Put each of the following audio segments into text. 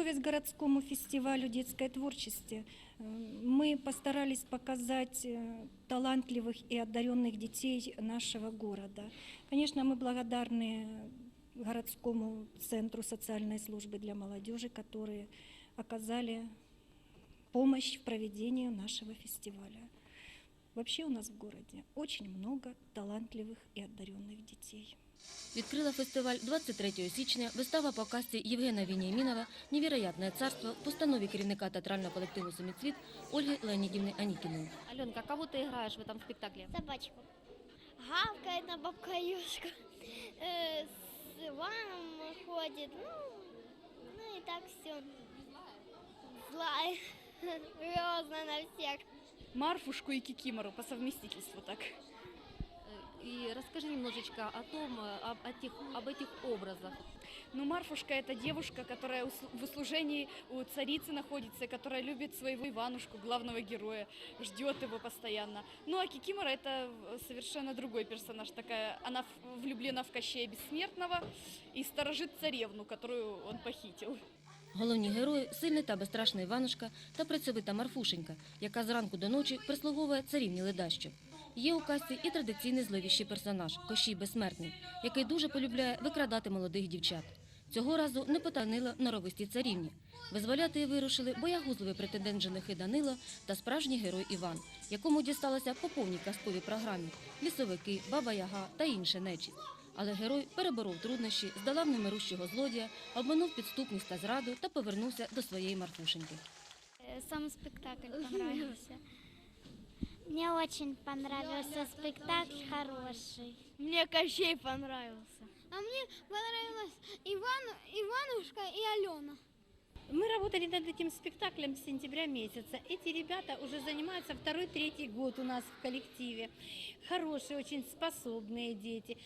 Готовясь к городскому фестивалю детское творчество, э, мы постарались показать э, талантливых и одаренных детей нашего города. Конечно, мы благодарны городскому центру социальной службы для молодежи, которые оказали помощь в проведении нашего фестиваля. Вообще у нас в городе очень много талантливых и одаренных детей. Відкрила фестиваль 23 січня вистава по казці Євгена Вініамінова «Невероятне царство» в постанові керівника театрального колективу «Суміцвіт» Ольги Леонідівни Анікіної. Аленка, кого ты играешь в этом спектакле? собачку. Гавкает на бабка Юшка. Э, с Иваном ходит. Ну, ну и так все. Злая. Грозно на всех. Марфушку и Кикимору по совместительству так. Э, И расскажи немножечко о том, э, об, о тех, об этих образах. Ну, Марфушка это девушка, которая ус- в услужении у царицы находится, которая любит своего Иванушку, главного героя, ждет его постоянно. Ну, а Кикимора это совершенно другой персонаж. Такая, она в- влюблена в Кощея Бессмертного и сторожит царевну, которую он похитил. Головні герої – сильний та безстрашний Іванушка та працьовита Марфушенька, яка зранку до ночі прислуговує царівні ледащу. Є у казці і традиційний зловіщий персонаж – Кощій Безсмертний, який дуже полюбляє викрадати молодих дівчат. Цього разу не потанило норовисті царівні. Визволяти вирушили боягузливий претендент женихи Данило та справжній герой Іван, якому дісталося по повній казковій програмі – лісовики, баба Яга та інше нечість. Але герой переборов труднощі, здолав немирущого злодія, обманув підступність та зраду та повернувся до своєї Марфушеньки. Э, Сам спектакль понравился. Мне очень понравился спектакль хороший. Мне Кощей понравился. А мне понравилась Иван, Иванушка и Алена. Мы работали над этим спектаклем с сентября месяца. Эти ребята уже занимаются второй-третий год у нас в коллективе. Хорошие, очень способные дети.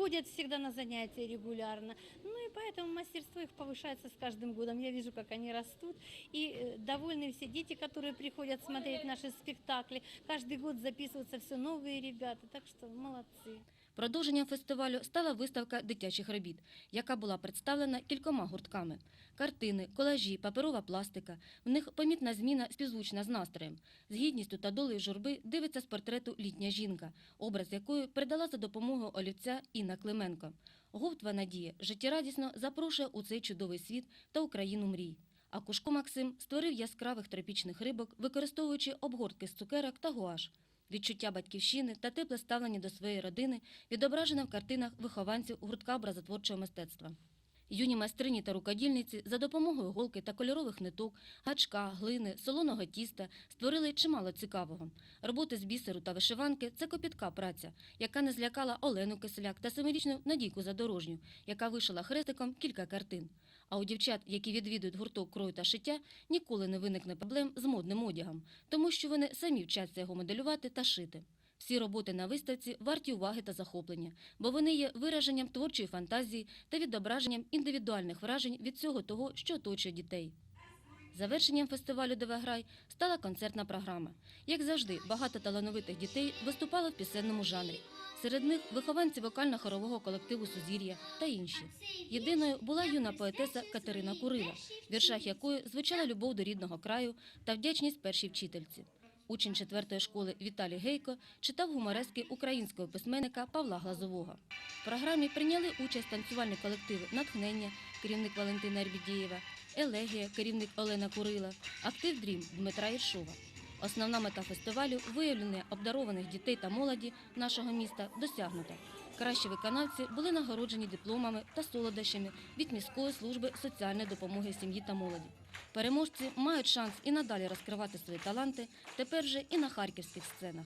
Ходят всегда на занятия регулярно. Ну и поэтому мастерство их повышается с каждым годом. Я вижу, как они растут. И э, довольны все дети, которые приходят смотреть наши спектакли. Каждый год записываются все новые ребята. Так что молодцы. Продовженням фестивалю стала виставка дитячих робіт, яка була представлена кількома гуртками. Картини, колажі, паперова пластика. В них помітна зміна співзвучна з настроєм. З гідністю та долею журби дивиться з портрету літня жінка, образ якої передала за допомогою олівця Інна Клименко. Говтва Надія життєрадісно запрошує у цей чудовий світ та Україну мрій. А Кушко Максим створив яскравих тропічних рибок, використовуючи обгортки з цукерок та гуаш. Відчуття батьківщини та тепле ставлення до своєї родини відображене в картинах вихованців гуртка образотворчого мистецтва. Юні майстрині та рукодільниці за допомогою голки та кольорових ниток, гачка, глини, солоного тіста створили чимало цікавого. Роботи з бісеру та вишиванки – це копітка праця, яка не злякала Олену Киселяк та семирічну Надійку Задорожню, яка вишила хрестиком кілька картин. А у дівчат, які відвідують гурток крою та шиття, ніколи не виникне проблем з модним одягом, тому що вони самі вчаться його моделювати та шити. Всі роботи на виставці варті уваги та захоплення, бо вони є вираженням творчої фантазії та відображенням індивідуальних вражень від всього того, що оточує дітей. Завершенням фестивалю «Девеграй» стала концертна програма. Як завжди, багато талановитих дітей виступало в пісенному жанрі. Серед них вихованці вокально-хорового колективу «Сузір'я» та інші. Єдиною була юна поетеса Катерина Курила, в віршах якої звучала любов до рідного краю та вдячність першій вчительці. Учень четвертої школи Віталій Гейко читав гуморески українського письменника Павла Глазового. В програмі прийняли участь танцювальні колективи «Натхнення», керівник Валентина Ербідієва, «Елегія», керівник Олена Курила, «Актив Дрім» Дмитра Іршова. Основна мета фестивалю – виявлення обдарованих дітей та молоді нашого міста досягнута. Кращі виконавці були нагороджені дипломами та солодощами від міської служби соціальної допомоги сім'ї та молоді. Переможці мають шанс і надалі розкривати свої таланти, тепер же і на харківських сценах.